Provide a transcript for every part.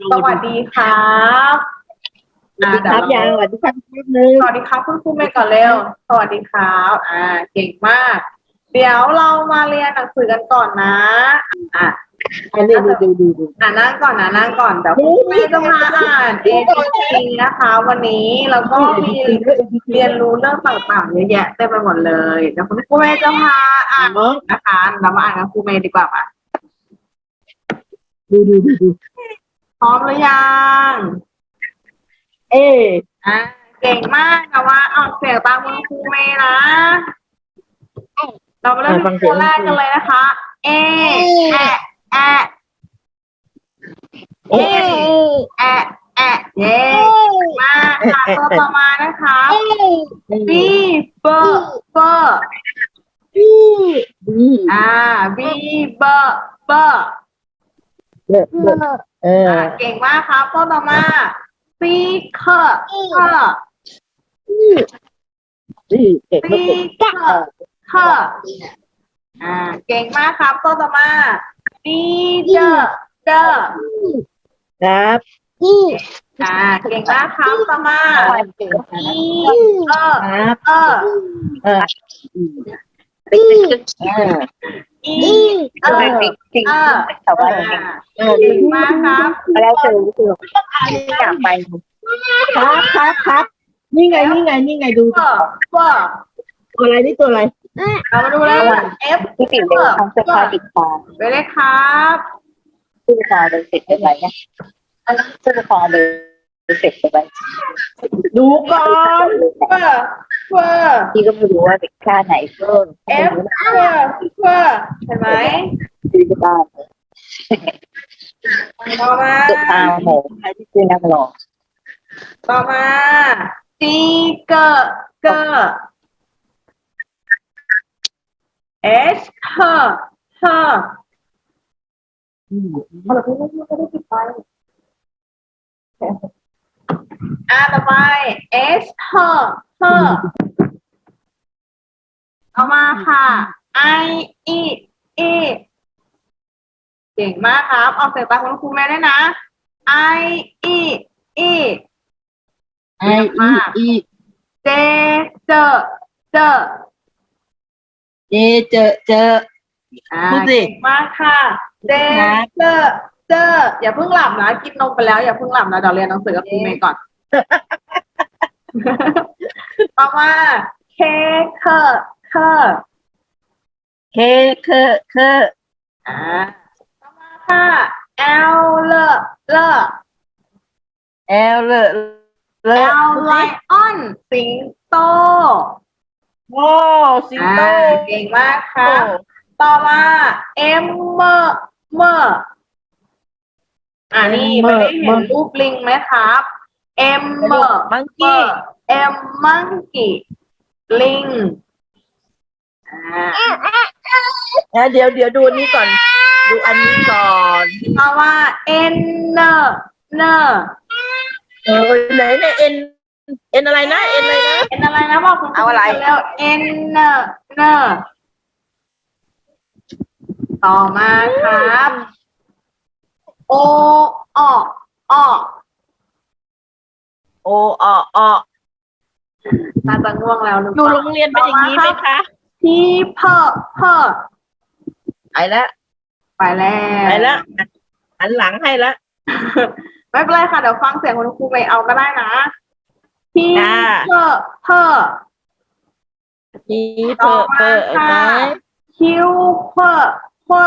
ดูสวัสดีครับสวัสดีครับอ่ายังสวัสดีครับนิดนึงสวัสดีครับคุณครูเมย์ก่อนเร็ว สวัสดีครับอ่า เก่งมาก เดี๋ยวเรามาเรียนหนังสือกันก่อนนะ อะอันนี้ดูดูดูดูอ่านั่งก่อนนะนั่งก่อนเดี๋ยวคุณครูเมย์จะมาอ่าน A B C นะคะ วันนี้แล้วก็มีเรียนรู้เรื่องต่างๆเยอะแยะเต็มไปหมดเลยเดี๋ยวคุณครูเมย์จะพาอ่านเนาะนะคะเรามาอ่านกับครูเมย์ดีกว่าป่ะดูดูดูดู พร้อมหรือยังเอ๊ะอะเก่งมากนะว่าออกเสียงตามคุณครูเมย์นะ เรามาเริ่มที่ตัวแรกกันเลยนะคะ เอแอะแอะเอ๊ะแอะแอะเย้มากค่ะตัวต่อมานะคะบีเบอร์เบอร์ดีอ่าบีเบอร์เบอร์ เออเอออ่าเก่งมากครับตัวต่อมาซีเคอร์เคอร์ดีเก่งซีมากเคอร์เคอร์อ่าเก่งมากครับตัวต่อมาดีเดอร์เดอร์ครับอ่าเก่งมากครับต่อมาอีเออครับเออ เออ เออ อีเออจริงเออๆแต่ว่าอ่าเออเก่งมากครับแล้วเจอคืออยากไปครับครับครับนี่ไงนี่ไงนี่ไงดูเฟอร์เฟอร์ตัวอะไรนี่ตัวอะไรเรามาดูแล้ว F ที่ติดเลยทำเสื้อผ้าติดคอไปเลยครับเสื้อคอเดินเสร็จได้ไหมเนี่ยเสื้อคอเดิน เสร็จได้ไหมดูก่อนเฟอร์เฟอร์พี่ก็ไม่รู้ว่าเด็กค่าไหนเพิ่มเอร์เฟอร์เห็นไหมซื้อที่บ้านต่อมาเสื้อผ้าหมูใครที่ซื้อนักหล่อต่อมา G เกอเกอร์ H เธอเธอเราไม่ได้ไม่ได้ปิดไฟ อ่าต่อไป S เธอเธอต่อมาค่ะ I E E เก่งมากครับออกเสียงตามคุณครูแม่ได้วยนะ I E E ไออีอี เจเจอเจอเจเจอเจอ อ่าพูดสิ เก่งมากค่ะ เจเจอ เจออย่าเพิ่งหลับนะกินนมไปแล้วอย่าเพิ่งหลับนะเดี๋ยวเรียนหนังสือกับครูเมย์ก่อนต่อมาเคเคเคเคเคเคอ่าต่อมาค่ะ L เลเลแอลเลเล L ไลออนสิงโตโอ้สิงอ่าโตเก่งมากครับต่อมา M เมอร์เมอร์ อ่านี่ไม่ได้เห็นรูปลิงไหมครับ M เมอร์มังกี้ M monkey ลิงอ่านะเดี๋ยวเดี๋ยวดูอันนี้ก่อน ดูอันนี้ก่อนต่อมา N เนอร์เนอร์เออไหนเนี่ยเอ็นเอ็นอะไรนะเอ็นอะไรนะ N อะไรนะบอกคุณครูเอาอะไรแล้ว N เนอร์เนอร์ต่อมาครับ O ออออโออออน่าจะง่วงแล้วหรืออเปยู่ล่าโรงเรียนเป็นอย่างนี้ไหมคะ ที่เพอเพอไปแล้วไปแล้วไปแล้วหันหลังให้แล้วไม่เป็นไรค่ะ เดี๋ยวฟังเสียงคุณครูไปเอาก็ได้นะที่จ้าเพอเพอนี่เพต่ออเพมาอเห็นไหมค่ะคิวเพอเพอ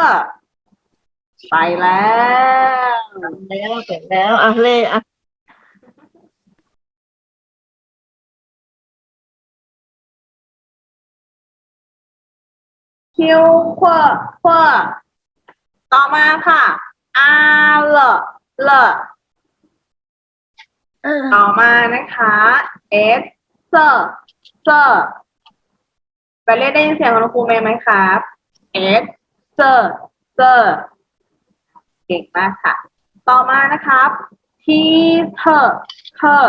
ไปแล้วแล้วเสร็จแล้วอะเล่อะคิวเพอเพอต่อมาค่ะ อาเลเลต่อมานะคะ S เซอร์เซอร์ไปเรียกได้ยินเสียงของครูเมย์ไหมครับ S เซอร์เซอร์ เก่งมากค่ะ ต่อมานะครับ T เธอเธอ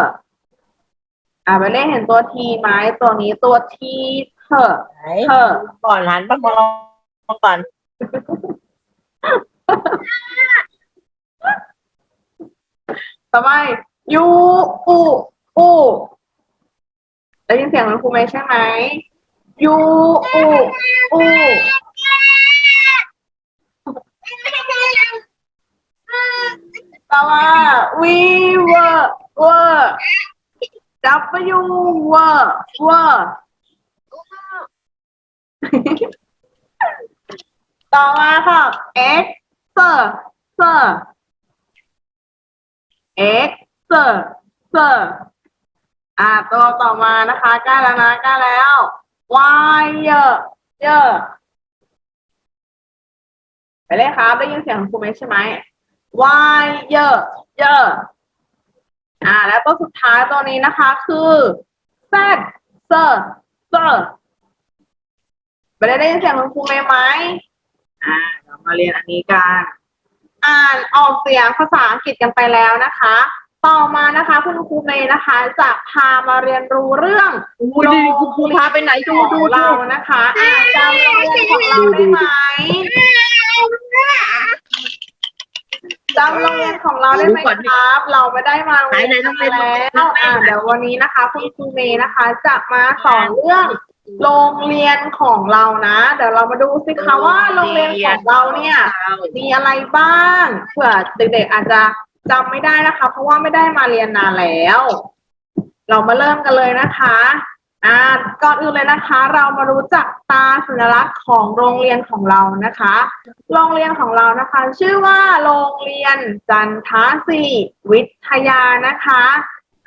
อ่าไปเล่นเห็นตัว T ไหมตัวนี้ตัว T เธอไหนเธอก่อนหันมามองก่อนต่อไปยูอูอูได้ยินเสียงคุณครูไหมใช่ไหมยูอูอู ต่อมาวีเวอร์เวอร์ W เวอร์เวอร์ต่อมาค่ะ X เซอร์เซอร์ X อ่าตัวต่อมานะคะใกล้แล้วนะใกล้แล้ว Y เยอะเยอะไปเลยครับได้ยินเสียงของครูไหมใช่ไหม Y เยอะเยอะอ่า แล้วตัวสุดท้ายตัวนี้นะคะ คือ Z เซอร์เซอร์ไปได้ได้ยินเสียงของครูไหมไหมอ่าเรามาเรียนอันนี้กันอ่านออกเสียงภาษาอังกฤษกันไปแล้วนะคะ ต่อมานะคะ คุณครูเมย์นะคะ จะพามาเรียนรู้เรื่องดูดิคุณครูพาไปไหนดูของดูดูเรานะคะอ่าจำโรงเรียนของเราได้ไหม จำโรงเรียนของเราได้ไหมครับ เราไม่ได้มาโรงเรียนไหนๆโรงเรียนแล้วอ่าเดี๋ยววันนี้นะคะ คุณครูเมย์นะคะ จะมาสอนเรื่องโรงเรียนของเรานะ เดี๋ยวเรามาดูสิคะว่าโรงเรียนของเราเนี่ย มีอะไรบ้างเผื่อเด็กๆอาจจะจำไม่ได้นะคะ เพราะว่าไม่ได้มาเรียนนานแล้ว เรามาเริ่มกันเลยนะคะ อ่าก่อนอื่นเลยนะคะ เรามารู้จักตาสัญลักษณ์ของโรงเรียนของเรานะคะ โรงเรียนของเรานะคะ ชื่อว่าโรงเรียนจันทศิริวิทยานะคะ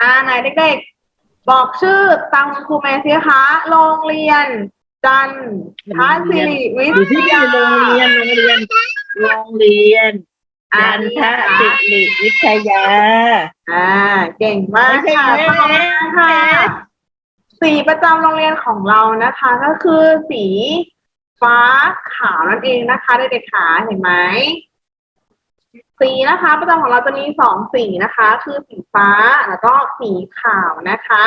อ่าไหนเด็กๆ บอกชื่อตามคุณครูเมย์สิคะโรงเรียนจันทศิริวิอยู่ทที่ยาโรงเรียนโรงเรียนโรงเรียนจันทศิริวิทยา อ่า เก่งมากค่ะไม่ต่อใช่มาค่ะ สีประจำโรงเรียนของเรานะคะ ก็คือสีฟ้าขาวนั่นเองนะคะเด็กๆขาเห็นไหมสีนะคะ ประจำของเราจะมีสองสีนะคะ คือสีฟ้าแล้วก็สีขาวนะคะ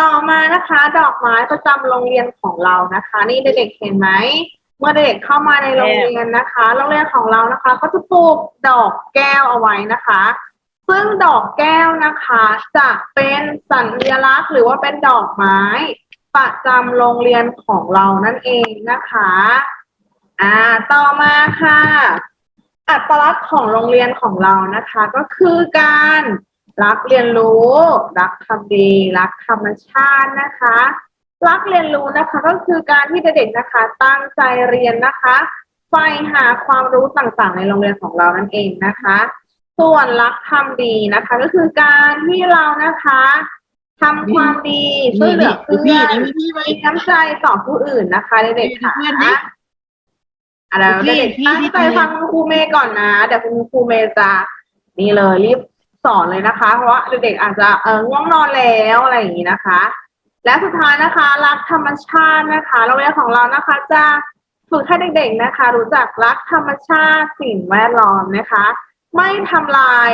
ต่อมานะคะ ดอกไม้ประจำโรงเรียนของเรานะคะ นี่เด็กๆเห็นไหมเมื่อเด็กเข้ามาในโรงเรียนนะคะ โรงเรียนของเรานะคะ ก็จะปลูกดอกแก้วเอาไว้นะคะ ซึ่งดอกแก้วนะคะ จะเป็นสัญลักษณ์หรือว่าเป็นดอกไม้ ประจำโรงเรียนของเรานั่นเองนะคะ อ่า ต่อมาค่ะ อัตลักษณ์ของโรงเรียนของเรานะคะ ก็คือการรักเรียนรู้ รักทำดี รักธรรมชาตินะคะ รักเรียนรู้นะคะก็คือการที่เด็กๆนะคะ ตั้งใจเรียนนะคะใฝ่หาความรู้ต่างๆ ในโรงเรียนของเรานั่นเองนะคะ ส่วนรักทำดีนะคะ ก็คือการที่เรานะคะทำความดีช่วยเหลือดูเพื่พี่อนนะมีพี่ไหมมีน้ำใจต่อผู้อื่นนะคะเด็กๆค่ะเพื่อนดิอะเดี๋ยวพี่เด็กพี่ๆตั้งพี่ใจฟังคุณครูเมย์ก่อนนะเดี๋ยวคุณครูเมย์จะนี่เลยรีบสอนเลยนะคะ เพราะว่าเด็กๆอาจจะเออง่วงนอนแล้วอะไรอย่างนี้นะคะ และสุดท้ายนะคะ รักธรรมชาตินะคะโรงเรียนของเรานะคะ จะฝึกให้เด็กๆนะคะ รู้จักรักธรรมชาติสิ่งแวดล้อมนะคะ ไม่ทำลาย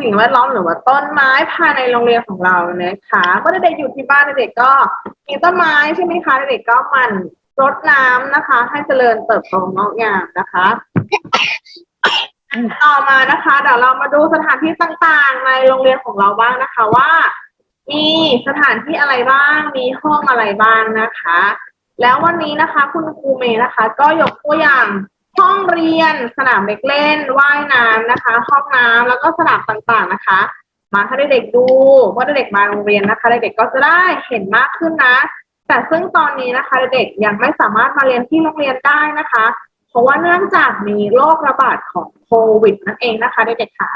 สิ่งแวดล้อมหรือว่าต้นไม้ภายในโรงเรียนของเรานะคะเมื่อเด็กๆอยู่ที่บ้านเด็กๆก็มีต้นไม้ใช่ไหมคะเด็กๆก็หมันรดน้ำนะคะ ให้เจริญเติบโตงอกงามนะคะต่อมานะคะ เดี๋ยวเรามาดูสถานที่ต่างๆ ในโรงเรียนของเราบ้างนะคะว่า มีสถานที่อะไรบ้าง มีห้องอะไรบ้างนะคะ แล้ววันนี้นะคะ คุณครูเมย์นะคะ ก็ยกตัวอย่าง ห้องเรียนสนามเด็กเล่นว่ายน้ำนะคะ ห้องน้ำแล้วก็สนามต่างๆนะคะ มาให้เด็กๆดูว่าเด็กๆมาโรงเรียนนะคะเด็กๆก็จะได้เห็นมากขึ้นนะ แต่ซึ่งตอนนี้นะคะเด็กๆยังไม่สามารถมาเรียนที่โรงเรียนได้นะคะ เพราะว่าเนื่องจากมีโรคระบาดของโควิดนั่นเองนะคะเด็กๆค่ะ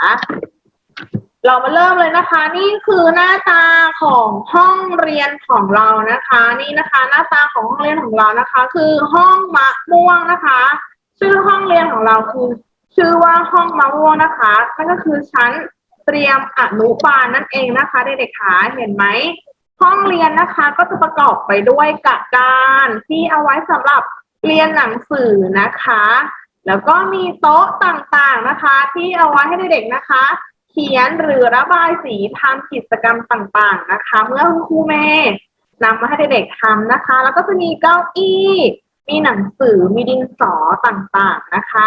เรามาเริ่มเลยนะคะ นี่คือหน้าตาของห้องเรียนของเรานะคะ นี่นะคะ หน้าตาของห้องเรียนของเรานะคะ คือห้องมะม่วงนะคะ ชื่อห้องเรียนของเราคือ ชื่อว่าห้องมะม่วงนะคะนั่นก็คือชั้นเตรียมอนุบาลนั่นเองนะคะเด็กๆค่ะเห็นไหมห้องเรียนนะคะก็จะประกอบไปด้วยกระดานที่เอาไว้สำหรับเรียนหนังสือนะคะ แล้วก็มีโต๊ะต่างๆนะคะ ที่เอาไว้ให้เด็กๆนะคะ เขียนหรือระบายสีทำกิจกรรมต่างๆนะคะ เมื่อคุณครูเมย์นำมาให้เด็กๆทำนะคะ แล้วก็จะมีเก้าอี้ มีหนังสือมีดินสอต่างๆนะคะ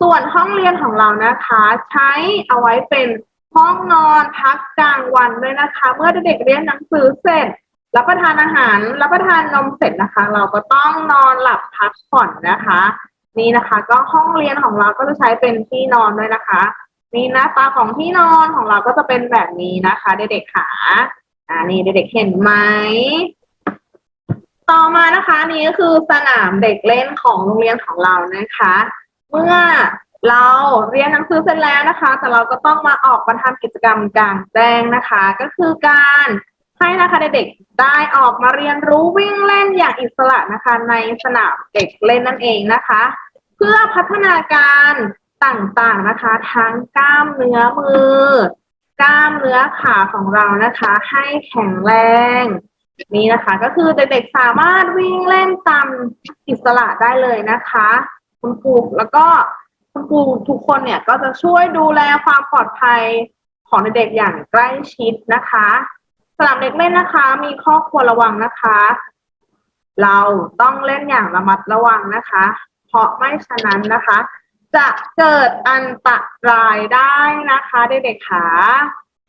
ส่วนห้องเรียนของเรานะคะ ใช้เอาไว้เป็นห้องนอนพักกลางวันด้วยนะคะ เมื่อเด็กเรียนหนังสือเสร็จรับประทานอาหารรับประทานนมเสร็จนะคะ เราก็ต้องนอนหลับพักผ่อนนะคะ นี่นะคะ ก็ห้องเรียนของเราก็จะใช้เป็นที่นอนด้วยนะคะนี่หน้าตาของที่นอนของเราก็จะเป็นแบบนี้นะคะ เด็กๆค่ะอ่านี่เด็กๆเห็นไหม ต่อมานะคะนี่ก็คือสนามเด็กเล่นของโรงเรียนของเรานะคะ เมื่อเราเรียนหนังสือเสร็จแล้วนะคะ แต่เราก็ต้องมาออกมาทำกิจกรรมกลางแจ้งนะคะ ก็คือการให้นะคะเด็กๆได้ออกมาเรียนรู้วิ่งเล่นอย่างอิสระนะคะ ในสนามเด็กเล่นนั่นเองนะคะ เพื่อพัฒนาการต่างๆนะคะ ทั้งกล้ามเนื้อมือ กล้ามเนื้อขาของเรานะคะ ให้แข็งแรง นี่นะคะ ก็คือเด็กๆสามารถวิ่งเล่นตามอิสระได้เลยนะคะ คุณครูแล้วก็คุณครูทุกคนเนี่ยก็จะช่วยดูแลความปลอดภัยของเด็กๆอย่างใกล้ชิดนะคะสนามเด็กเล่นนะคะ มีข้อควรระวังนะคะ เราต้องเล่นอย่างระมัดระวังนะคะ เพราะไม่ฉะนั้นนะคะ จะเกิดอันตรายได้นะคะเด็กๆค่ะ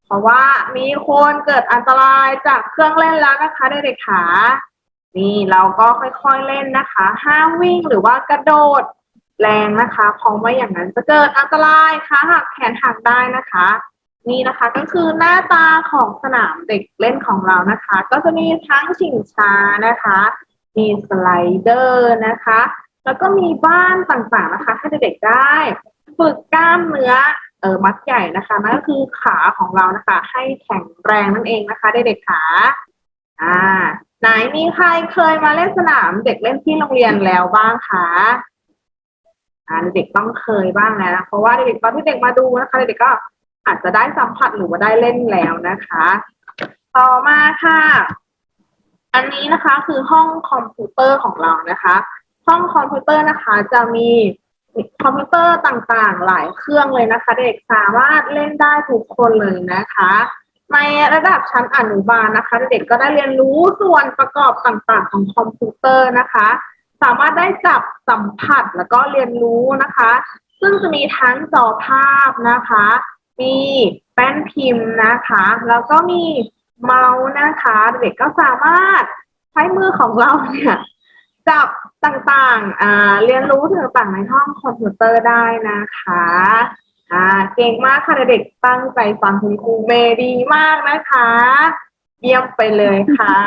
เพราะว่ามีคนเกิดอันตรายจากเครื่องเล่นแล้วนะคะเด็กๆขานี่เราก็ค่อยๆเล่นนะคะ ห้ามวิ่งหรือว่ากระโดดแรงนะคะเพราะไม่อย่างนั้นจะเกิดอันตรายขาหักแขนหักได้นะคะ นี่นะคะก็คือหน้าตาของสนามเด็กเล่นของเรานะคะ ก็จะมีทั้งชิงช้านะคะ มีสไลเดอร์นะคะ แล้วก็มีบ้านต่างๆนะคะ ให้เด็กๆได้ ฝึกกล้ามเนื้อ เออมัดใหญ่นะคะนั่นก็คือขาของเรานะคะ ให้แข็งแรงนั่นเองนะคะเด็กๆขาอ่า ไหนมีใครเคยมาเล่นสนามเด็กเล่นที่โรงเรียนแล้วบ้างคะอ่าเด็กต้องเคยบ้างแล้วนะเพราะว่าเด็กตอนที่เด็กมาดูนะคะเด็กก็อาจจะได้สัมผัสหรือว่าได้เล่นแล้วนะคะ ต่อมาค่ะ อันนี้นะคะคือห้องคอมพิวเตอร์ของเรานะคะ ห้องคอมพิวเตอร์นะคะ จะมี คอมพิวเตอร์ต่างๆ หลายเครื่องเลยนะคะ เด็กสามารถเล่นได้ทุกคนเลยนะคะ ในระดับชั้นอนุบาลนะคะ เด็กก็ได้เรียนรู้ส่วนประกอบต่างๆ ของคอมพิวเตอร์นะคะ สามารถได้จับสัมผัสแล้วก็เรียนรู้นะคะ ซึ่งจะมีทั้งจอภาพนะคะ มีแป้นพิมพ์นะคะ แล้วก็มีเมาส์นะคะ เด็กก็สามารถใช้มือของเราเนี่ย จับต่างๆอ่าเรียนรู้ถึงต่างๆในห้องคอมพิวเตอร์ได้นะคะอ่าเก่งมากค่ะเด็กๆตั้งใจฟังคุณครูเมย์ดีมากนะคะ เยี่ยมไปเลยค่ะ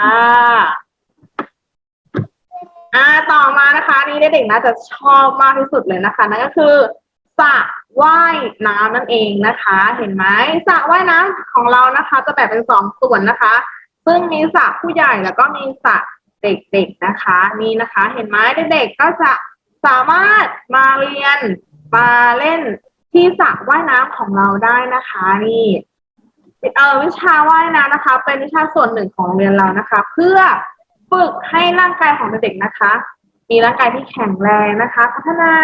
อ่าต่อมานะคะ นี่เด็กๆน่าจะชอบมากที่สุดเลยนะคะ นั่นก็คือสระว่ายน้ำนั่นเองนะคะ เห็นไหมสระว่ายน้ำของเรานะคะ จะแบ่งเป็นสองส่วนนะคะ ซึ่งมีสระผู้ใหญ่แล้วก็มีสระ เด็กๆนะคะ นี่นะคะเห็นไหมเด็กๆก็จะสามารถมาเรียนมาเล่นที่สระว่ายน้ำของเราได้นะคะ นี่เออวิชาว่ายน้ำนะคะ เป็นวิชาส่วนหนึ่งของโรงเรียนเรานะคะ เพื่อฝึกให้ร่างกายของเด็กๆนะคะ มีร่างกายที่แข็งแรงนะคะ พัฒนา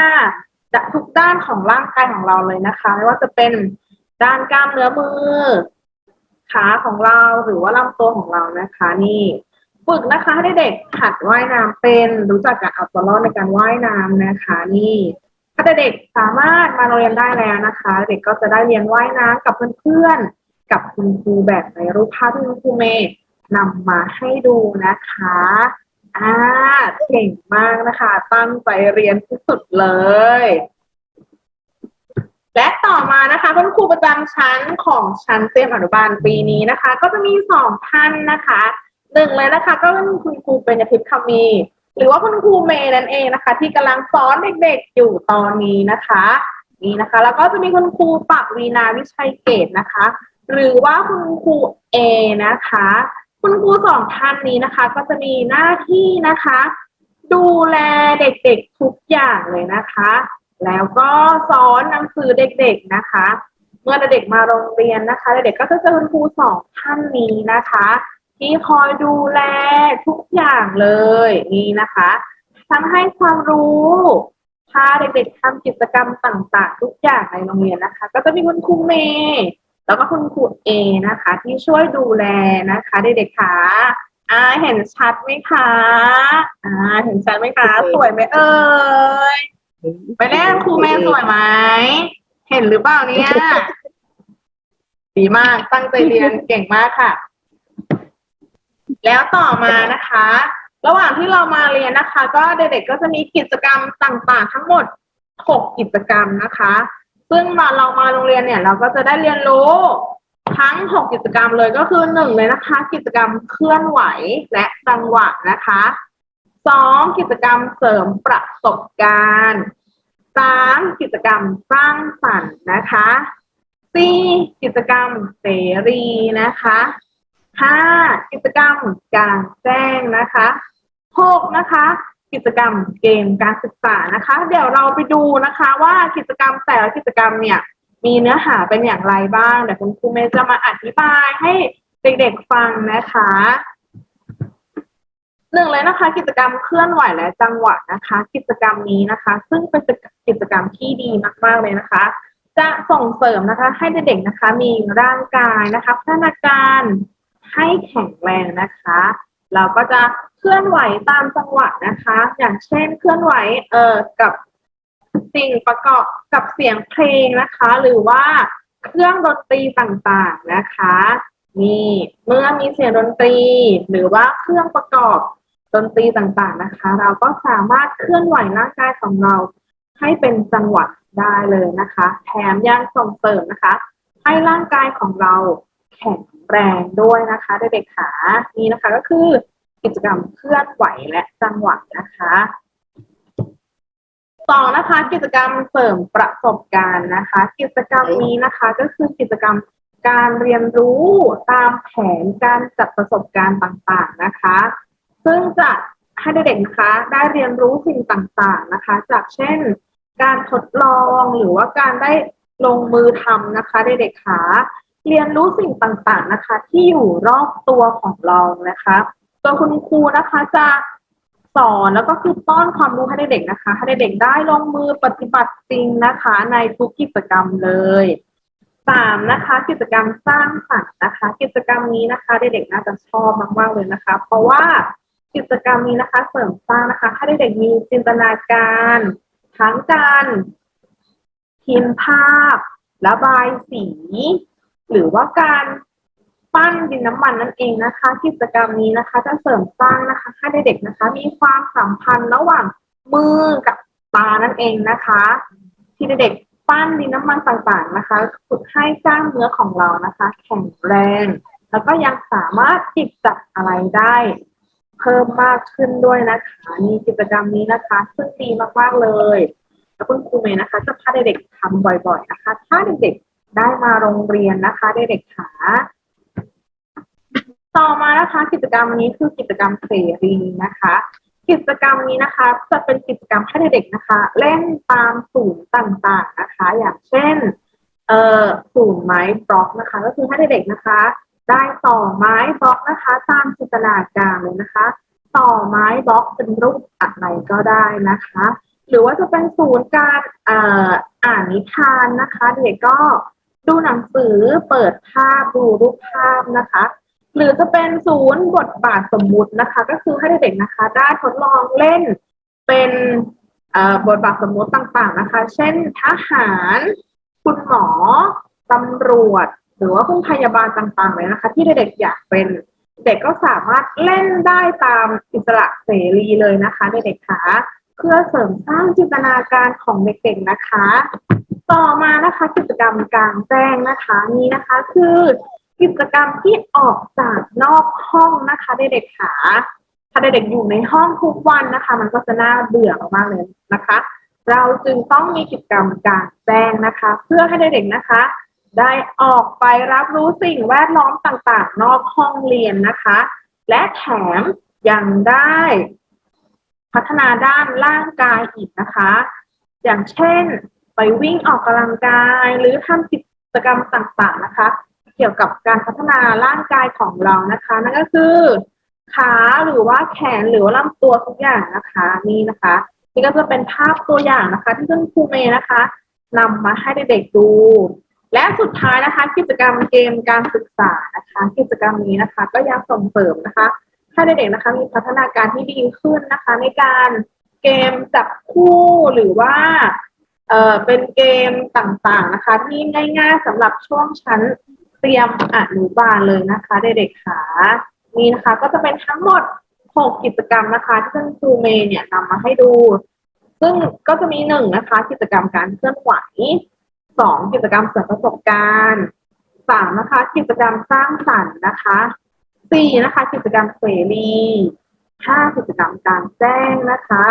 จากทุกด้านของร่างกายของเราเลยนะคะไม่ว่าจะเป็นด้านกล้ามเนื้อมือขาของเราหรือว่าลำตัวของเรานะคะ นี่ ฝึกนะคะให้เด็กหัดว่ายน้ำเป็นรู้จักการเอาตัวรอดในการว่ายน้ำนะคะ นี่ ถ้าเด็กสามารถมาเรียนได้แล้วนะคะ เด็กก็จะได้เรียนว่ายน้ำกับเพื่อนๆกับคุณครูแบบในรูปภาพที่คุณครูเมย์นำมาให้ดูนะคะอ่าเก่งมากนะคะ ตั้งใจเรียนที่สุดเลย และต่อมานะคะคุณครูประจำชั้นของชั้นเตรียมอนุบาลปีนี้นะคะ ก็จะมีสองท่านนะคะ หนึ่งเลยนะคะ ก็เป็นคุณครูเป็นยทิพย์คำมี หรือว่าคุณครูเมย์นั่นเองนะคะ ที่กำลังสอนเด็กๆอยู่ตอนนี้นะคะ นี่นะคะ แล้วก็จะมีคุณครูปักวีนาวิชัยเกตนะคะ หรือว่าคุณครูเอนะคะ คุณครูสองท่านนี้นะคะ ก็จะมีหน้าที่นะคะ ดูแลเด็กๆทุกอย่างเลยนะคะ แล้วก็สอนหนังสือเด็กๆนะคะ เมื่อเด็กๆมาโรงเรียนนะคะ เด็กๆก็จะเจอคุณครูสองท่านนี้นะคะ ที่คอยดูแลทุกอย่างเลยนี่นะคะทั้งให้ความรู้พาเด็กๆทำกิจกรรมต่างๆ ทุกอย่างในโรงเรียนนะคะ ก็จะมีคุณครูเมย์แล้วก็คุณครูเอนะคะ ที่ช่วยดูแลนะคะ เด็กๆค่ะอ่าเห็นชัดไหมคะอ่าเห็นชัดไหมคะ สวยไหมเอ่ยไปเล่นครูเมย์สวยไหมเห็นหรือเปล่าเนี่ยดีมากตั้งใจเรียนเก่งมากค่ะ แล้วต่อมานะคะ ระหว่างที่เรามาเรียนนะคะ ก็เด็กๆก็จะมีกิจกรรมต่างๆ ทั้งหมด 6 กิจกรรมนะคะ ซึ่งมาเรามาโรงเรียนเนี่ยเราก็จะได้เรียนรู้ทั้ง 6 กิจกรรมเลยก็คือหนึ่งเลยนะคะ กิจกรรมเคลื่อนไหวและจังหวะนะคะสองกิจกรรมเสริมประสบการณ์สามกิจกรรมสร้างสรรค์นะคะสี่กิจกรรมเสรีนะคะ ห้ากิจกรรมกลางแจ้งนะคะหกนะคะ กิจกรรมเกมการศึกษานะคะ เดี๋ยวเราไปดูนะคะว่ากิจกรรมแต่ละกิจกรรมเนี่ยมีเนื้อหาเป็นอย่างไรบ้างเดี๋ยวคุณครูเมย์จะมาอธิบายให้เด็กๆฟังนะคะหนึ่งเลยนะคะ กิจกรรมเคลื่อนไหวและจังหวะนะคะ กิจกรรมนี้นะคะ ซึ่งเป็นกิจกรรมที่ดีมากๆเลยนะคะ จะส่งเสริมนะคะ ให้เด็กๆนะคะ มีร่างกายนะคะ พัฒนาการ ให้แข็งแรงนะคะ เราก็จะเคลื่อนไหวตามจังหวะนะคะ อย่างเช่นเคลื่อนไหวเอ่อกับสิ่งประกอบกับเสียงเพลงนะคะ หรือว่าเครื่องดนตรีต่างๆนะคะนี่เมื่อมีเสียงดนตรี หรือว่าเครื่องประกอบดนตรีต่างๆนะคะ เราก็สามารถเคลื่อนไหวร่างกายของเรา ให้เป็นจังหวะได้เลยนะคะ แถมยังส่งเสริมนะคะ ให้ร่างกายของเรา แข็งแรงด้วยนะคะเด็กๆขานี่นะคะก็คือกิจกรรมเคลื่อนไหวและจังหวะนะคะสองนะคะกิจกรรมเสริมประสบการณ์นะคะ กิจกรรมนี้นะคะก็คือกิจกรรมการเรียนรู้ตามแผนการจัดประสบการณ์ต่างๆนะคะ ซึ่งจะให้เด็กๆนะคะได้เรียนรู้สิ่งต่างๆนะคะ จากเช่น การทดลองหรือว่าการได้ลงมือทำนะคะเด็กๆคะ เรียนรู้สิ่งต่างๆนะคะ ที่อยู่รอบตัวของเรานะคะตัวคุณครูนะคะจะสอนแล้วก็คือป้อนความรู้ให้เด็กๆนะคะ ให้เด็กๆได้ลงมือปฏิบัติจริงนะคะ ในทุกกิจกรรมเลยสามนะคะ กิจกรรมสร้างสรรค์นะคะ กิจกรรมนี้นะคะ เด็กๆน่าจะชอบมากๆเลยนะคะ เพราะว่ากิจกรรมนี้นะคะ เสริมสร้างนะคะ ให้เด็กๆมีจินตนาการทั้งการพิมพ์ภาพระบายสี หรือว่าการปั้นดินน้ำมันนั่นเองนะคะ กิจกรรมนี้นะคะ จะเสริมสร้างนะคะให้เด็กๆนะคะ มีความสัมพันธ์ระหว่างมือกับตานั่นเองนะคะ ที่เด็กๆปั้นดินน้ำมันต่างๆนะคะฝึกให้กล้ามเนื้อของเรานะคะ แข็งแรง แล้วก็ยังสามารถจิบจับอะไรได้ เพิ่มมากขึ้นด้วยนะคะนี่กิจกรรมนี้นะคะ ซึ่งดีมากๆเลยแล้วคุณครูเมย์นะคะ จะพาเด็กๆทำบ่อย ๆนะคะ ถ้าเด็กๆ ได้มาโรงเรียนนะคะเด็กๆขาต่อมานะคะ กิจกรรมนี้คือกิจกรรมเสรีนะคะ กิจกรรมนี้นะคะ จะเป็นกิจกรรมให้เด็กๆนะคะ เล่นตามศูนย์ต่างๆนะคะ อย่างเช่นเอ่อศูนย์ไม้บล็อกนะคะ ก็คือให้เด็กๆนะคะ ได้ต่อไม้บล็อกนะคะ ตามจินตนาการเลยนะคะ ต่อไม้บล็อกเป็นรูปอะไรก็ได้นะคะ หรือว่าจะเป็นศูนย์การอ่านนิทานนะคะ เด็กก็ ดูหนังสือเปิดภาพดูรูปภาพนะคะ หรือจะเป็นศูนย์บทบาทสมมุตินะคะ ก็คือให้เด็กๆนะคะ ได้ทดลองเล่นเป็นบทบาทสมมุติต่างๆนะคะ เช่นทหาร คุณหมอตำรวจ หรือว่าคุณพยาบาลต่างๆเลยนะคะ ที่เด็กๆอยากเป็นเด็กก็สามารถเล่นได้ตามอิสระเสรีเลยนะคะเด็กๆคะเพื่อเสริมสร้างจินตนาการของเด็กๆนะคะ ต่อมานะคะกิจกรรมกลางแจ้งนะคะนี่นะคะคือกิจกรรมที่ออกจากนอกห้องนะคะเด็กๆขาถ้าเด็กๆอยู่ในห้องทุกวันนะคะ มันก็จะน่าเบื่อมากเลยนะคะ เราจึงต้องมีกิจกรรมกลางแจ้งนะคะ เพื่อให้เด็กๆนะคะ ได้ออกไปรับรู้สิ่งแวดล้อมต่างๆ นอกห้องเรียนนะคะ และแถมยังได้ พัฒนาด้านร่างกายอีกนะคะ อย่างเช่น ไปวิ่งออกกำลังกาย หรือทำกิจกรรมต่างๆนะคะ เกี่ยวกับการพัฒนาร่างกายของเรานะคะ นั่นก็คือขาหรือว่าแขนหรือว่าลำตัวทุกอย่างนะคะนี่นะคะ นี่ก็จะเป็นภาพตัวอย่างนะคะ ที่คุณครูเมย์นะคะนำมาให้เด็กๆดู และสุดท้ายนะคะ กิจกรรมเกมการศึกษานะคะ กิจกรรมนี้นะคะ ก็ยังส่งเสริมนะคะให้เด็กๆนะคะมีพัฒนาการที่ดีขึ้นนะคะ ในการเกมจับคู่หรือว่า เอ่อเป็นเกมต่างๆนะคะ ที่ง่ายๆสำหรับช่วงชั้นเตรียมอนุบาลเลยนะคะเด็กๆค่ะนี่นะคะก็จะเป็นทั้งหมด 6 กิจกรรมนะคะที่คุณครูเมย์เนี่ยนำมาให้ดู ซึ่งก็จะมีหนึ่งนะคะ กิจกรรมการเคลื่อนไหวสองกิจกรรมเสริมประสบการณ์สามนะคะ กิจกรรมสร้างสรรค์นะคะสี่นะคะ กิจกรรมเสรีห้ากิจกรรมการแจ้งนะคะ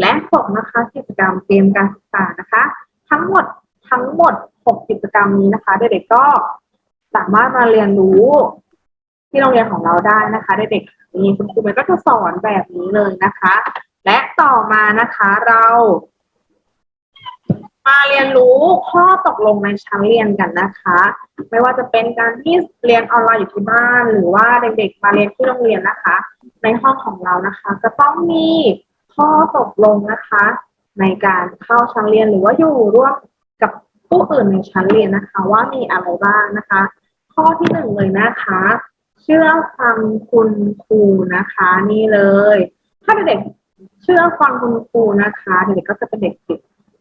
และหกนะคะกิจกรรมเกมการศึกษานะคะ ทั้งหมดทั้งหมดหกกิจกรรมนี้นะคะ เด็กๆก็สามารถมาเรียนรู้ที่โรงเรียนของเราได้นะคะ เด็กๆนี่คุณครูมย์ก็จะสอนแบบนี้เลยนะคะ และต่อมานะคะเรา มาเรียนรู้ข้อตกลงในชั้นเรียนกันนะคะ ไม่ว่าจะเป็นการที่เรียนออนไลน์อยู่ที่บ้าน หรือว่าเด็กๆมาเรียนที่โรงเรียนนะคะ ในห้องของเรานะคะก็ต้องมี ข้อตกลงนะคะ ในการเข้าชั้นเรียนหรือว่าอยู่ร่วมกับผู้อื่นในชั้นเรียนนะคะ ว่ามีอะไรบ้างนะคะ ข้อที่หนึ่งเลยนะคะ เชื่อฟังคุณครูนะคะ นี่เลย ถ้าเด็กเชื่อฟังคุณครูนะคะเด็กก็จะเป็นเด็ก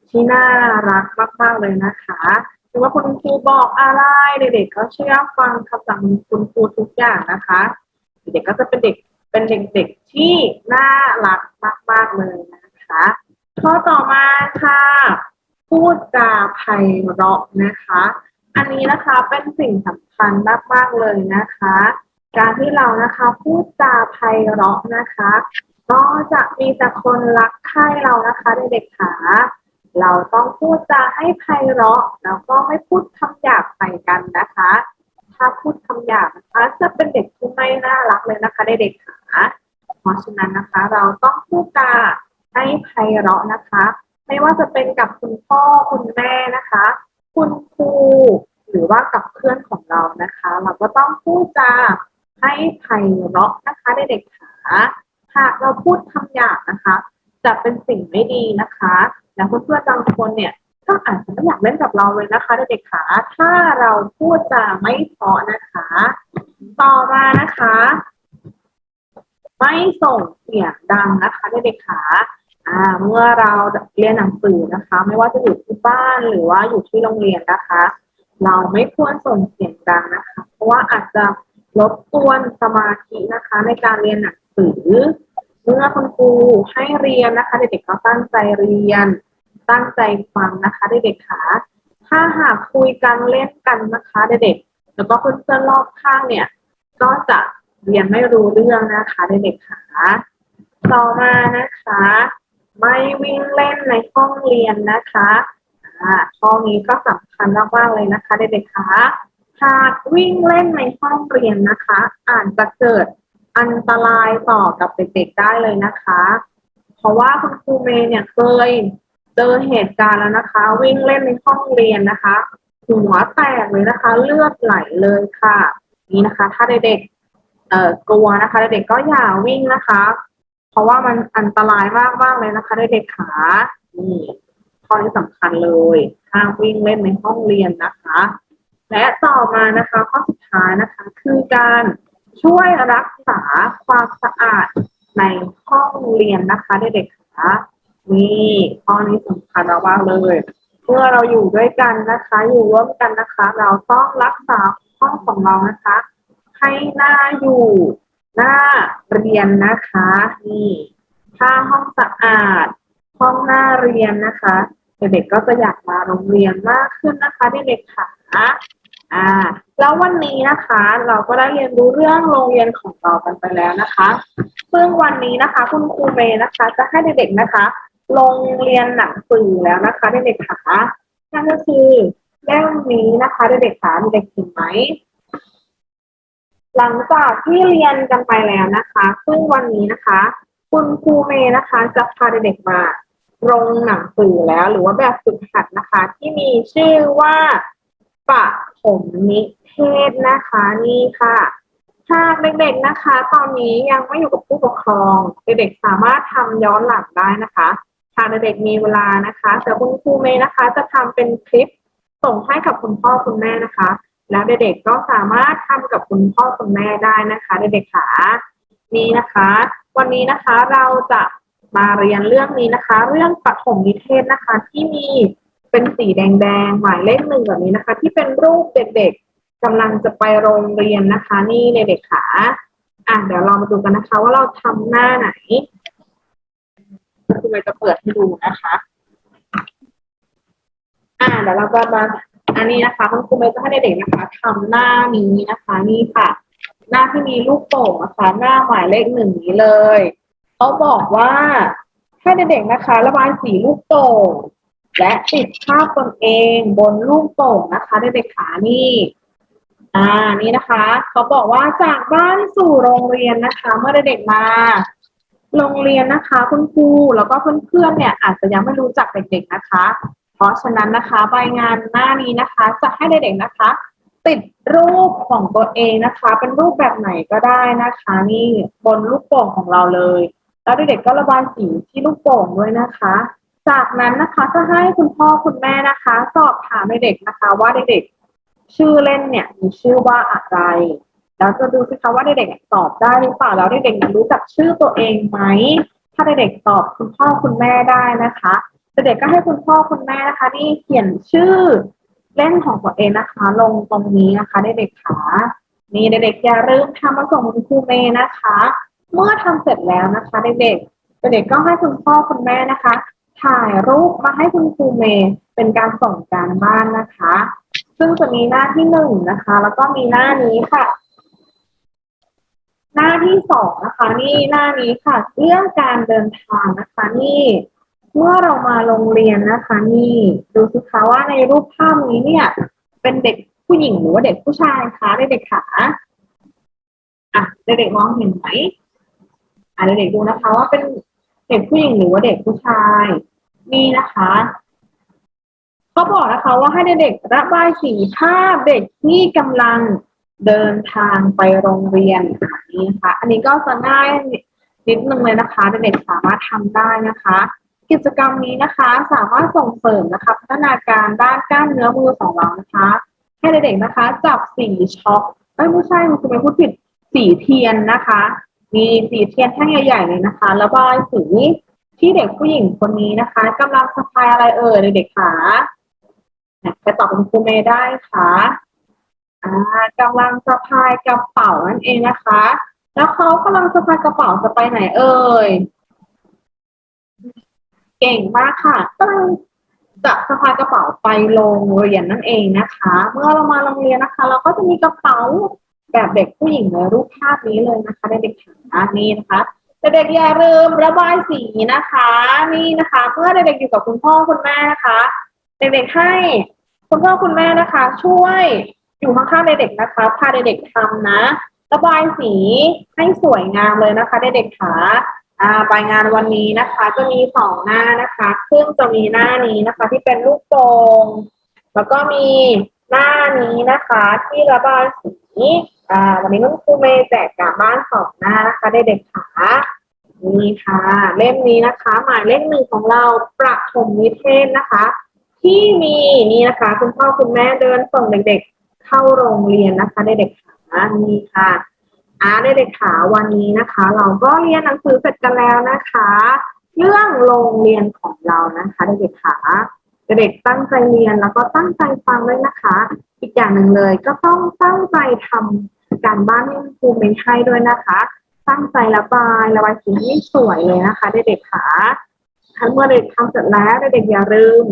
ที่น่ารักมากๆเลยนะคะหรือว่าคุณครูบอกอะไรเด็กๆก็เชื่อฟังคำสั่งคุณครูทุกอย่างนะคะ เด็กๆก็จะเป็นเด็ก เป็นเด็กๆที่น่ารักมากๆเลยนะคะข้อต่อมาค่ะ พูดจาไพเราะนะคะ อันนี้นะคะเป็นสิ่งสำคัญมากๆเลยนะคะ การที่เรานะคะพูดจาไพเราะนะคะ ก็จะมีแต่คนรักใคร่เรานะคะเด็กๆคะเราต้องพูดจาให้ไพเราะแล้วก็ไม่พูดคำหยาบใส่กันนะคะ ถ้าพูดคำหยาบนะคะจะเป็นเด็กที่ไม่น่ารักเลยนะคะเด็กๆค่ะ เพราะฉะนั้นนะคะเราต้องพูดจาให้ไพเราะนะคะ ไม่ว่าจะเป็นกับคุณพ่อคุณแม่นะคะ คุณครูหรือว่ากับเพื่อนของเรานะคะ เราก็ต้องพูดจาให้ไพเราะนะคะเด็กๆค่ะหากเราพูดคำหยาบนะคะ จะเป็นสิ่งไม่ดีนะคะ แล้วเพื่อนๆบางคนเนี่ยก็อาจจะไม่อยากเล่นกับเราเลยนะคะเด็กๆค่ะถ้าเราพูดจาไม่เพาะนะคะ ต่อมานะคะ ไม่ส่งเสียงดังนะคะเด็กๆค่ะอ่าเมื่อเราเรียนหนังสือนะคะ ไม่ว่าจะอยู่ที่บ้านหรือว่าอยู่ที่โรงเรียนนะคะ เราไม่ควรส่งเสียงดังนะคะ เพราะว่าอาจจะรบกวนสมาธินะคะ ในการเรียนหนังสือ เมื่อคุณครูให้เรียนนะคะเด็กๆก็ตั้งใจเรียน ตั้งใจฟังนะคะเด็กๆค่ะถ้าหากคุยกันเล่นกันนะคะเด็กๆแล้วก็เพื่อนๆรอบข้างเนี่ย ก็จะ เรียนไม่รู้เรื่องนะคะเด็กๆค่ะต่อมานะคะ ไม่วิ่งเล่นในห้องเรียนนะคะอ่าข้อนี้ก็สำคัญมากๆเลยนะคะเด็กๆค่ะหากวิ่งเล่นในห้องเรียนนะคะ อาจจะเกิดอันตรายต่อกับเด็กๆได้เลยนะคะ เพราะว่าคุณครูเมย์เนี่ยเคยเจอเหตุการณ์แล้วนะคะ วิ่งเล่นในห้องเรียนนะคะ หัวแตกเลยนะคะ เลือดไหลเลยค่ะ นี่นะคะ ถ้าเด็กๆ กลัวนะคะเด็กๆก็อย่าวิ่งนะคะ เพราะว่ามันอันตรายมากมากๆเลยนะคะเด็กๆขานี่ข้อนี้สำคัญเลยห้ามวิ่งเล่นในห้องเรียนนะคะ และต่อมานะคะข้อสุดท้ายนะคะ คือการช่วยรักษาความสะอาดในห้องเรียนนะคะเด็กๆคะนี่ข้อนี้สำคัญมากเลยเมื่อเราอยู่ด้วยกันนะคะ อยู่ร่วมกันนะคะ เราต้องรักษาห้องของเรานะคะ ให้หน้าอยู่หน้าเรียนนะคะนี่ถ้าห้องสะอาด ห้องหน้าเรียนนะคะ เด็กๆก็จะอยากมาโรงเรียนมากขึ้นนะคะเด็กๆค่ะอ่าแล้ววันนี้นะคะ เราก็ได้เรียนรู้เรื่องโรงเรียนของเรากันไปแล้วนะคะซึ่งวันนี้นะคะ คุณครูเมย์นะคะ จะให้เด็กๆนะคะ ลงเรียนหนังสือแล้วนะคะเด็กๆค่ะนั่นก็คือเล่มนี้นะคะเด็กๆค่ะเด็กๆเห็นไหม หลังจากที่เรียนกันไปแล้วนะคะ ซึ่งวันนี้นะคะ คุณครูเมย์นะคะ จะพาเด็กๆมาลงหนังสือแล้ว หรือว่าแบบฝึกหัดนะคะ ที่มีชื่อว่าปะถมนิเทศนะคะนี่ค่ะหากเด็กๆนะคะ ตอนนี้ยังไม่อยู่กับผู้ปกครอง เด็กๆสามารถทำย้อนหลังได้นะคะหากเด็กๆมีเวลานะคะ แต่คุณครูเมย์นะคะ จะทำเป็นคลิปส่งให้กับคุณพ่อคุณแม่นะคะ แล้วเด็กๆก็สามารถทำกับคุณพ่อคุณแม่ได้นะคะเด็กๆค่ะนี่นะคะ วันนี้นะคะเราจะมาเรียนเรื่องนี้นะคะ เรื่องปฐมนิเทศนะคะ ที่มีเป็นสีแดงๆหมายเลขหนึ่งแบบนี้นะคะ ที่เป็นรูปเด็กๆกำลังจะไปโรงเรียนนะคะ นี่เด็กๆขาอะเดี๋ยวเรามาดูกันนะคะ ว่าเราทำหน้าไหนคุณเมย์จะเปิดให้ดูนะคะ อ่าเดี๋ยวเราก็มา อันนี้นะคะคุณครูเมย์จะให้เด็กๆนะคะทำหน้านี้นะคะนี่ค่ะ หน้าที่มีลูกโป่งนะคะหน้าหมายเลขหนึ่งนี้เลยเขาบอกว่าให้เด็กๆนะคะ ระบายสีลูกโป่งและติดภาพตนเองบนลูกโป่งนะคะเด็กๆขานี่อ่านี่นะคะเขาบอกว่าจากบ้านสู่โรงเรียนนะคะ เมื่อเด็กๆมา โรงเรียนนะคะคุณครูแล้วก็เพื่อนๆเนี่ยอาจจะยังไม่รู้จักเด็กๆนะคะ เพราะฉะนั้นนะคะใบงานหน้านี้นะคะ จะให้เด็กๆนะคะ ติดรูปของตัวเองนะคะ เป็นรูปแบบไหนก็ได้นะคะ นี่บนลูกโป่งของเราเลย แล้วเด็กๆก็ระบายสีที่ลูกโป่งด้วยนะคะ จากนั้นนะคะก็ให้คุณพ่อคุณแม่นะคะ สอบถามเด็กๆนะคะ ว่าเด็กๆชื่อเล่นเนี่ยมีชื่อว่าอะไรแล้วจะดูสิคะว่าเด็กๆตอบได้หรือเปล่าแล้วเด็กๆรู้จักชื่อตัวเองไหมถ้าเด็กๆตอบคุณพ่อคุณแม่ได้นะคะ เด็กก็ให้คุณพ่อคุณแม่นะคะนี่เขียนชื่อเล่นของตัวเองนะคะ ลงตรงนี้นะคะเด็กๆขานี่เด็กๆอย่าลืมทำมาส่งคุณครูเมย์นะคะ เมื่อทำเสร็จแล้วนะคะเด็กๆเด็กๆก็ให้คุณพ่อคุณแม่นะคะ ถ่ายรูปมาให้คุณครูเมย์เป็นการส่งการบ้านนะคะ ซึ่งจะมีหน้าที่หนึ่งนะคะ แล้วก็มีหน้านี้ค่ะหน้าที่สองนะคะ นี่หน้านี้ค่ะ เรื่องการเดินทางนะคะ นี่ เมื่อเรามาโรงเรียนนะคะ นี่ดูสิคะว่าในรูปภาพนี้เนี่ย เป็นเด็กผู้หญิงหรือว่าเด็กผู้ชายคะเด็กๆขาอะเด็กๆมองเห็นไหมอะเด็กๆดูนะคะ ว่าเป็นเด็กผู้หญิงหรือว่าเด็กผู้ชายนี่นะคะเขาบอกนะคะว่าให้เด็กๆระบายสีภาพเด็กที่กำลังเดินทางไปโรงเรียนค่ะนี่ค่ะ อันนี้ก็จะง่ายนิดนึงเลยนะคะ เด็กๆสามารถทำได้นะคะ กิจกรรมนี้นะคะ สามารถส่งเสริมนะคะพัฒนาการด้านกล้ามเนื้อมือของเรานะคะ ให้เด็กๆนะคะ จับสีช็อกเอ้ยไม่ใช่คุณไม่พูดผิดสีเทียนนะคะ มีสีเทียนแท่งใหญ่ๆเลยนะคะระบายสีที่เด็กผู้หญิงคนนี้นะคะกำลังสะพายอะไรเอ่ยเด็กๆขาไปตอบคุณครูเมย์ได้ค่ะอ่ากำลังสะพายกระเป๋านั่นเองนะคะ แล้วเขากำลังสะพายกระเป๋าจะไปไหนเอ่ย เก่งมากค่ะกำลังจะสะพายกระเป๋าไปโรงเรียนนั่นเองนะคะ เมื่อเรามาโรงเรียนนะคะ เราก็จะมีกระเป๋าแบบเด็กผู้หญิงในรูปภาพนี้เลยนะคะเด็กๆขานี่นะคะเด็กๆอย่าลืมระบายสีนะคะ นี่นะคะ เมื่อเด็กๆอยู่กับคุณพ่อคุณแม่นะคะ เด็กๆให้คุณพ่อคุณแม่นะคะ ช่วยอยู่ข้างๆเด็กๆนะคะพาเด็กๆทำนะ ระบายสีให้สวยงามเลยนะคะเด็กๆขา อ่าใบงานวันนี้นะคะ จะมีสองหน้านะคะซึ่งจะมีหน้านี้นะคะ ที่เป็นลูกโป่งแล้วก็มีหน้านี้นะคะ ที่ระบายสีอ่าวันนี้คุณครูเมย์แจกการบ้านสองหน้านะคะเด็กๆขานี่ค่ะ เล่มนี้นะคะ หมายเลขหนึ่งของเราประถมนิเทศนะคะ ที่มีนี่นะคะ คุณพ่อคุณแม่เดินส่งเด็กๆ เข้าโรงเรียนนะคะเด็กๆขานี่ค่ะ อ่าเด็กๆขาวันนี้นะคะ เราก็เรียนหนังสือเสร็จกันแล้วนะคะ เรื่องโรงเรียนของเรานะคะเด็กๆขาเด็กตั้งใจเรียนแล้วก็ตั้งใจฟังด้วยนะคะ อีกอย่างหนึ่งเลยก็ต้องตั้งใจทำการบ้านให้ครูเมนให้ด้วยนะคะ ตั้งใจระบายระบายสีให้สวยเลยนะคะเด็กๆขาทั้งเมื่อเด็กทำเสร็จแล้วเด็กๆอย่าลืม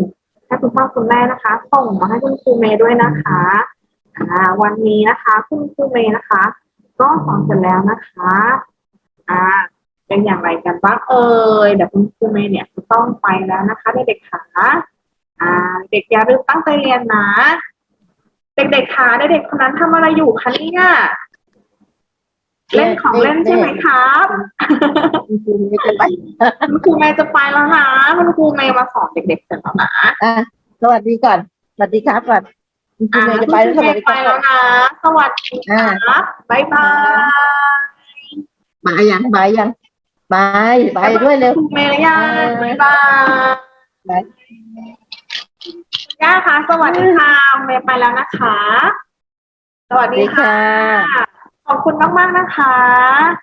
ให้คุณพ่อคุณแม่นะคะ ส่งมาให้คุณครูเมย์ด้วยนะคะอ่าวันนี้นะคะคุณครูเมย์นะคะ ก็สอนเสร็จแล้วนะคะ อ่าเป็นอย่างไรกันบ้างเอ่ยเดี๋ยวคุณครูเมย์เนี่ยจะต้องไปแล้วนะคะเด็กๆขาอ่า เด็กอย่าลืมตั้งใจเรียนนะ เด็กๆขาเด็กๆคนนั้นทำอะไรอยู่คะเนี่ยเล่นของเล่นใช่ไหมครับคุณครูไม่จะไปคุณครูเมย์จะไปแล้วนะคุณครูเมย์มาสอนเด็กๆเสร็จแล้วนะอะสวัสดีก่อน สวัสดีครับก่อน คุณครูอ่าเมย์คุจะณไปครูแล้วสเมวัสย์ดีไปคแล้รัวบนะ สวัสดีครับบ๊ายบายบายยังบายยังบายบายด้วยเร็วคุณเมย์ยังบ๊ายบายบายย่าคะสวัสดีค่ะเมย์ไปแล้วนะคะ สวัสสวัสดีดีค่ะค่ะ ขอบคุณมาก ๆ นะคะ